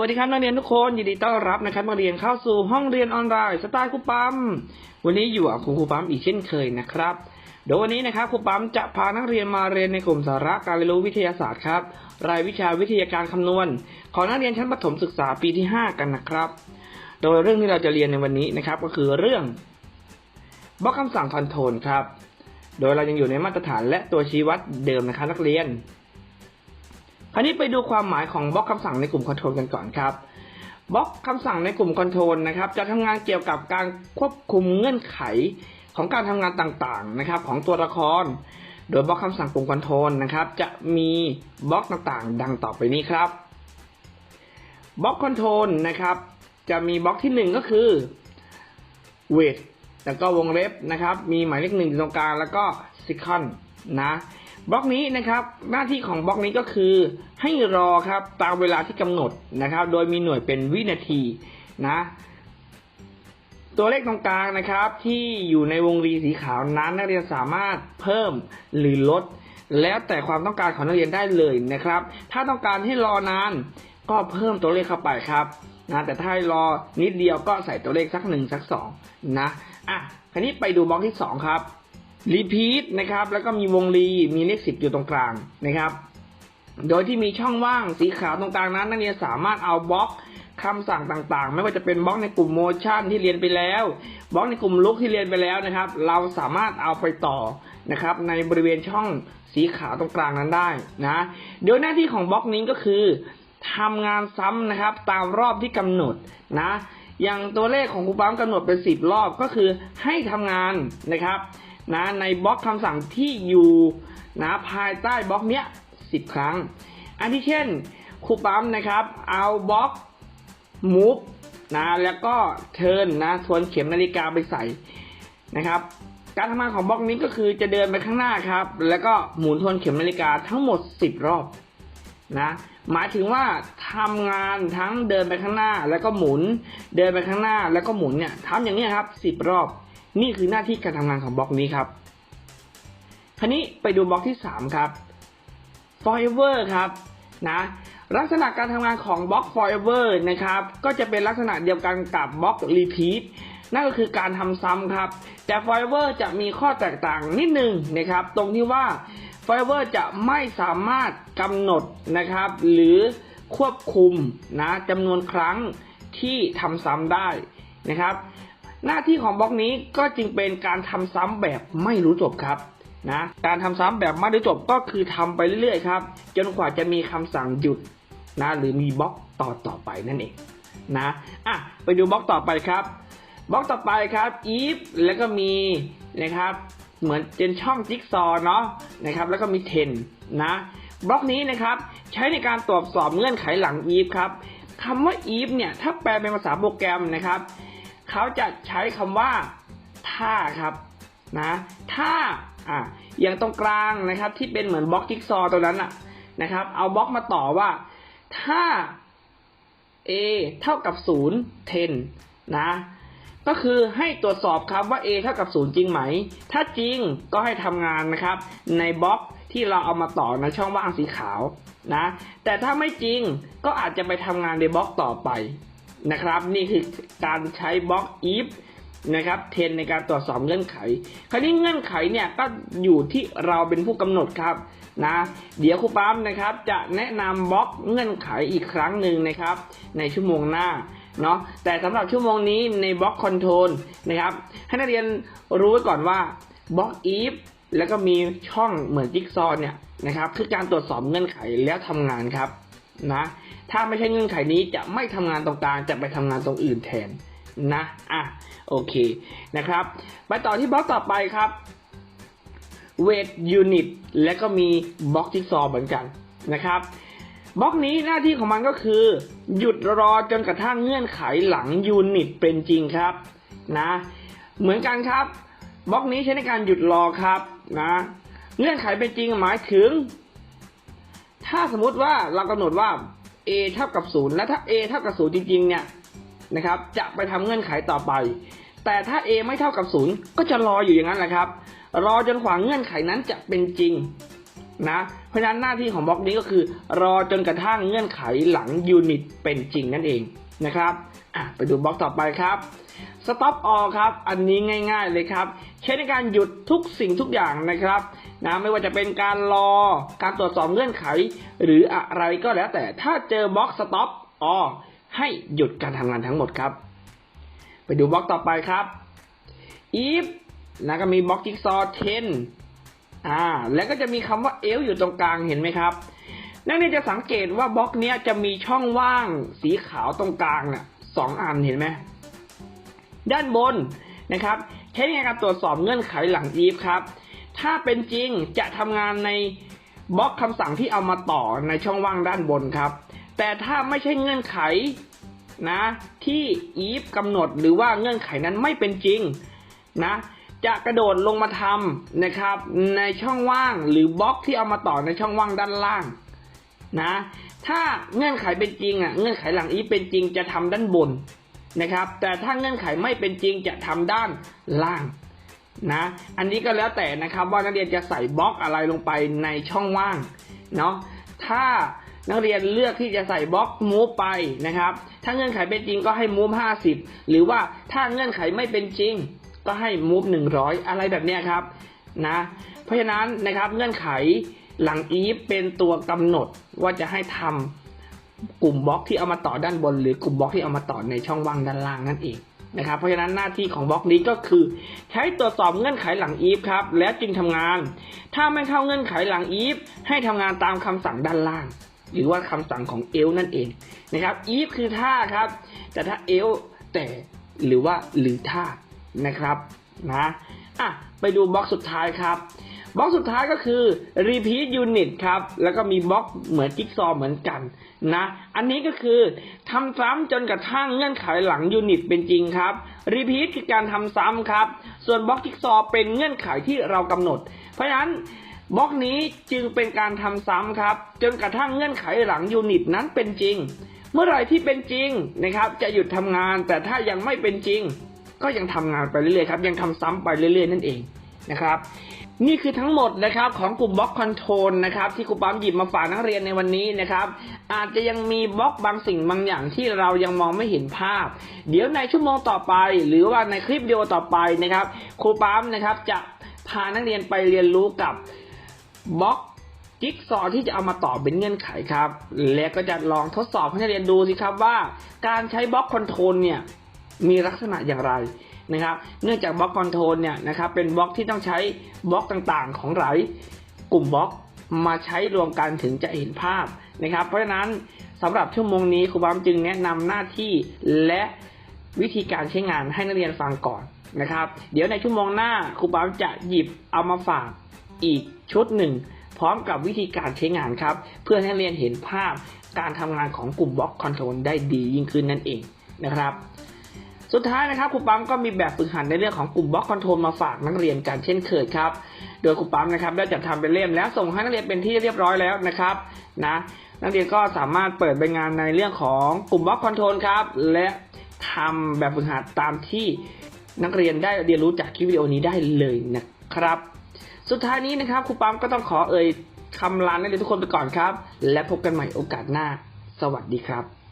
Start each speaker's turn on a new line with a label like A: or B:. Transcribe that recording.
A: วัสดีครับนักเรียนทุกคนยินดีต้อนรับนะครับมาเรียนเข้าสู่ห้องเรียนออนไลน์สไตล์ครูปั๊มวันนี้อยู่กับครูครูปั๊มอีกเช่นเคยนะครับเดี๋ยววันนี้นะครับครูปั๊มจะพานักเรียนมาเรียนในกลุ่มสาระการเรียนรู้วิทยาศาสตร์ครับ รายวิชาวิทยาการคำนวณ ของนักเรียนชั้นประถมศึกษาปีที่ 5 กันนะครับ โดยเรื่องที่เราจะเรียนในวันนี้นะครับ ก็คือเรื่องบล็อกคำสั่งคอนโทรลครับ โดยเรายังอยู่ในมาตรฐานและตัวชี้วัดเดิมนะครับนักเรียน คราวนี้ไปดูความหมายของบล็อกคำสั่งในกลุ่มคอนโทรลกันก่อนครับบล็อกคำสั่งในกลุ่มคอนโทรลนะครับ จะทำงานเกี่ยวกับการควบคุมเงื่อนไขของการทำงานต่างๆนะครับ ของตัวละคร โดยบล็อกคำสั่งกลุ่มคอนโทรลนะครับ จะมีบล็อกต่างๆ ดังต่อไปนี้ครับบล็อกคอนโทรลนะครับ จะมีบล็อกที่หนึ่งก็คือ weight แล้วก็วงเล็บนะครับ มีหมายเลขหนึ่งตรงกลางแล้วก็ second นะ บล็อกนี้นะครับหน้าที่ของบล็อกนี้ก็คือ ให้รอครับตามเวลาที่กำหนดนะครับ โดยมีหน่วยเป็นวินาทีนะตัวเลขตรงกลางนะครับ ที่อยู่ในวงรีสีขาวนั้นนักเรียนสามารถเพิ่มหรือลด แล้วแต่ความต้องการของนักเรียนได้เลยนะครับ ถ้าต้องการให้รอนานก็เพิ่มตัวเลขเข้าไปครับนะแต่ถ้าให้รอนิดเดียวก็ใส่ตัวเลขสักหนึ่งสักสองนะอะคราวนี้ไปดูบล็อกที่สองครับ รีพีทนะครับ แล้วก็มีวงรีมีเลขสิบอยู่ตรงกลางนะครับ โดยที่มีช่องว่างสีขาวตรงกลางนั้น นักเรียนสามารถเอาบล็อกคำสั่งต่างๆ ไม่ว่าจะเป็นบล็อกในกลุ่มโมชั่นที่เรียนไปแล้วบล็อกในกลุ่มลุกที่เรียนไปแล้วนะครับ เราสามารถเอาไปต่อนะครับ ในบริเวณช่องสีขาวตรงกลางนั้นได้นะโดยหน้าที่ของบล็อกนี้ก็คือทำงานซ้ำนะครับ ตามรอบที่กำหนดนะอย่างตัวเลขของครูปั๊มกำหนดเป็นสิบรอบก็คือให้ทำงานนะครับ นะในบล็อกคำสั่งที่อยู่นะภายใต้บล็อกเนี้ยสิบครั้ง อันที่เช่นครูปั๊มนะครับ เอาบล็อก move นะแล้วก็ turn นะทวนเข็มนาฬิกาไปใส่นะครับ การทำงานของบล็อกนี้ก็คือจะเดินไปข้างหน้าครับ แล้วก็หมุนทวนเข็มนาฬิกาทั้งหมด 10 รอบนะหมายถึงว่าทำงานทั้งเดินไปข้างหน้า แล้วก็หมุน เดินไปข้างหน้า แล้วก็หมุนเนี่ยทำอย่างนี้ครับ 10 รอบ นี่คือหน้าที่การทำงานของบล็อกนี้ครับ คราวนี้ไปดูบล็อกที่ 3 ครับ forever ครับนะลักษณะการทำงานของบล็อก forever นะครับ ก็จะเป็นลักษณะเดียวกันกับบล็อก repeat นั่นก็คือการทำซ้ำครับ แต่ forever จะมีข้อแตกต่างนิดนึงนะครับ ตรงที่ว่า forever จะไม่สามารถกำหนดนะครับ หรือควบคุมนะจำนวนครั้งที่ทำซ้ำได้นะครับ หน้าที่ของบล็อกนี้ก็จึงเป็นการทำซ้ำแบบไม่รู้จบครับนะการทำซ้ำแบบไม่รู้จบก็คือทำไปเรื่อยๆครับจนกว่าจะมีคำสั่งหยุดนะหรือมีบล็อกต่อต่อไปนั่นเองนะอะไปดูบล็อกต่อไปครับบล็อกต่อไปครับ if แล้วก็มีนะครับเหมือนเป็นช่องจิ๊กซอเนาะนะครับแล้วก็มี 10 นะบล็อกนี้นะครับใช้ในการตรวจสอบเงื่อนไขหลัง if ครับคำว่า if เนี่ยถ้าแปลเป็นภาษาโปรแกรมนะครับ เขาจะใช้คำว่าถ้าครับนะถ้าอะอย่างตรงกลางนะครับ ที่เป็นเหมือนบล็อกจิ๊กซอว์ตัวนั้นอะนะครับ เอาบล็อกมาต่อว่า ถ้า a เท่ากับ0 10นะก็คือให้ตรวจสอบครับว่า a เท่ากับ 0 จริงไหม ถ้าจริงก็ให้ทำงานนะครับ ในบล็อกที่เราเอามาต่อในช่องว่างสีขาวนะ แต่ถ้าไม่จริงก็อาจจะไปทำงานในบล็อกต่อไป นะครับ นี่คือการใช้บล็อก if นะครับเทนในการตรวจสอบเงื่อนไข คราวนี้เงื่อนไขเนี่ยก็อยู่ที่เราเป็นผู้กำหนดครับนะ เดี๋ยวครูปั๊มนะครับ จะแนะนำบล็อกเงื่อนไขอีกครั้งหนึ่งนะครับ ในชั่วโมงหน้าเนาะแต่สำหรับชั่วโมงนี้ในบล็อกคอนโทรลนะครับ ให้นักเรียนรู้ไว้ก่อนว่าบล็อก if แล้วก็มีช่องเหมือนจิ๊กซอว์เนี่ยนะครับ คือการตรวจสอบเงื่อนไขแล้วทำงานครับนะ ถ้าไม่ใช่เงื่อนไขนี้จะไม่ทำงานตรงกลางจะไปทำงานตรงอื่นแทนนะอะโอเคนะครับ ไปต่อที่บล็อกต่อไปครับ weight unit และก็มีบล็อกจิ๊กซอว์เหมือนกันนะครับบล็อกนี้หน้าที่ของมันก็คือ หยุดรอจนกระทั่งเงื่อนไขหลังยูนิตเป็นจริงครับนะเหมือนกันครับบล็อกนี้ใช้ในการหยุดรอครับนะเงื่อนไขเป็นจริงหมายถึง ถ้าสมมุติว่าเรากำหนดว่า a เท่ากับ0และถ้า a เท่ากับ0จริงๆเนี่ยนะครับจะไปทำเงื่อนไขต่อไป แต่ถ้า a ไม่เท่ากับ 0 ก็จะรออยู่อย่างนั้นแหละครับ รอจนกว่าเงื่อนไขนั้นจะเป็นจริงนะเพราะฉะนั้นหน้าที่ของบล็อกนี้ก็คือ รอจนกระทั่งเงื่อนไขหลังยูนิตเป็นจริงนั่นเองนะครับอะไปดูบล็อกต่อไปครับ stop all ครับ อันนี้ง่าย ๆเลยครับ ใช้ในการหยุดทุกสิ่งทุกอย่างนะครับ นะไม่ว่าจะเป็นการรอการตรวจสอบเงื่อนไข หรืออะไรก็แล้วแต่ถ้าเจอบล็อก stop all ให้หยุดการทำงานทั้งหมดครับ ไปดูบล็อกต่อไปครับ if นะก็มีบล็อกจิ๊กซอว์10อ่าแล้วก็จะมีคำว่า else อยู่ตรงกลางเห็นไหมครับนักเรียนจะสังเกตว่าบล็อกเนี้ยจะมีช่องว่างสีขาวตรงกลางน่ะสองอันเห็นไหมด้านบนนะครับใช้ในการตรวจสอบเงื่อนไขหลัง if ครับ ถ้าเป็นจริงจะทำงานในบล็อกคำสั่งที่เอามาต่อในช่องว่างด้านบนครับ แต่ถ้าไม่ใช่เงื่อนไขนะที่ if กำหนดหรือว่าเงื่อนไขนั้นไม่เป็นจริงนะจะกระโดดลงมาทำนะครับในช่องว่างหรือบล็อกที่เอามาต่อในช่องว่างด้านล่างนะถ้าเงื่อนไขเป็นจริงอะเงื่อนไขหลัง if เป็นจริงจะทำด้านบนนะครับ แต่ถ้าเงื่อนไขไม่เป็นจริงจะทำด้านล่าง นะอันนี้ก็แล้วแต่นะครับว่านักเรียนจะใส่บล็อกอะไรลงไปในช่องว่างเนาะถ้านักเรียนเลือกที่จะใส่บล็อกมูฟไปนะครับ ถ้าเงื่อนไขเป็นจริงก็ให้มูฟห้าสิบหรือว่าถ้าเงื่อนไขไม่เป็นจริง ก็ให้มูฟหนึ่งร้อยอะไรแบบเนี้ยครับนะเพราะฉะนั้นนะครับเงื่อนไขหลัง if เป็นตัวกำหนดว่าจะให้ทำกลุ่มบล็อกที่เอามาต่อด้านบน หรือกลุ่มบล็อกที่เอามาต่อในช่องว่างด้านล่างนั่นเอง นะครับ เพราะฉะนั้นหน้าที่ของบล็อกนี้ก็คือ ใช้ตรวจสอบเงื่อนไขหลัง if ครับ แล้วจึงทำงาน ถ้าไม่เข้าเงื่อนไขหลัง if ให้ทำงานตามคำสั่งด้านล่าง หรือว่าคำสั่งของ else นั่นเองนะครับ if คือถ้าครับ แต่ถ้า else แต่หรือว่าหรือถ้านะครับนะอะไปดูบล็อกสุดท้ายครับ บล็อกสุดท้ายก็คือ repeat unit ครับ แล้วก็มีบล็อกเหมือนจิ๊กซอว์เหมือนกันนะ อันนี้ก็คือทำซ้ำจนกระทั่งเงื่อนไขหลังยูนิตเป็นจริงครับ repeat คือการทำซ้ำครับ ส่วนบล็อกจิ๊กซอว์เป็นเงื่อนไขที่เรากำหนด เพราะฉะนั้นบล็อกนี้จึงเป็นการทำซ้ำครับ จนกระทั่งเงื่อนไขหลังยูนิตนั้นเป็นจริง เมื่อไหร่ที่เป็นจริงนะครับ จะหยุดทำงานแต่ถ้ายังไม่เป็นจริง ก็ยังทำงานไปเรื่อยๆครับยังทำซ้ำไปเรื่อยๆ นั่นเองนะครับ นี่คือทั้งหมดนะครับของกลุ่มบล็อกคอนโทรลนะครับที่ครูปั๊มหยิบมาฝากนักเรียนในวันนี้นะครับอาจจะยังมีบล็อกบางสิ่งบางอย่างที่เรายังมองไม่เห็นภาพ เดี๋ยวในชั่วโมงต่อไป หรือว่าในคลิปวิดีโอต่อไปนะครับครูปั๊มนะครับจะพานักเรียนไปเรียนรู้กับบล็อกจิ๊กซอว์ที่จะเอามาต่อเป็นเงื่อนไขครับ และก็จะลองทดสอบให้นักเรียนดูสิครับว่า การใช้บล็อกคอนโทรลเนี่ยมีลักษณะอย่างไร นะครับ เนื่องจากบล็อกคอนโทรลเนี่ยนะครับเป็นบล็อกที่ต้องใช้บล็อกต่างๆ ของหลายกลุ่มบล็อกมาใช้รวมกันถึงจะเห็นภาพนะครับ เพราะฉะนั้นสำหรับชั่วโมงนี้ครูบามจึงแนะนำหน้าที่และวิธีการใช้งานให้นักเรียนฟังก่อนนะครับ เดี๋ยวในชั่วโมงหน้าครูบามจะหยิบเอามาฝากอีกชุดหนึ่ง พร้อมกับวิธีการใช้งานครับ เพื่อให้นักเรียนเห็นภาพการทำงานของกลุ่มบล็อกคอนโทรลได้ดียิ่งขึ้นนั่นเองนะครับ สุดท้ายนะครับครูปั๊มก็มีแบบฝึกหัดในเรื่องของกลุ่มบล็อกคอนโทรลมาฝากนักเรียนกันเช่นเคยครับ โดยครูปั๊มนะครับได้จัดทำเป็นเล่มแล้วส่งให้นักเรียนเป็นที่เรียบร้อยแล้วนะครับนะนักเรียนก็สามารถเปิดใบงานในเรื่องของกลุ่มบล็อกคอนโทรลครับ และทำแบบฝึกหัดตามที่นักเรียนได้เรียนรู้จากคลิปวิดีโอนี้ได้เลยนะครับ สุดท้ายนี้นะครับครูปั๊มก็ต้องขอเอ่ยคำลานักเรียนทุกคนไปก่อนครับ และพบกันใหม่โอกาสหน้า สวัสดีครับ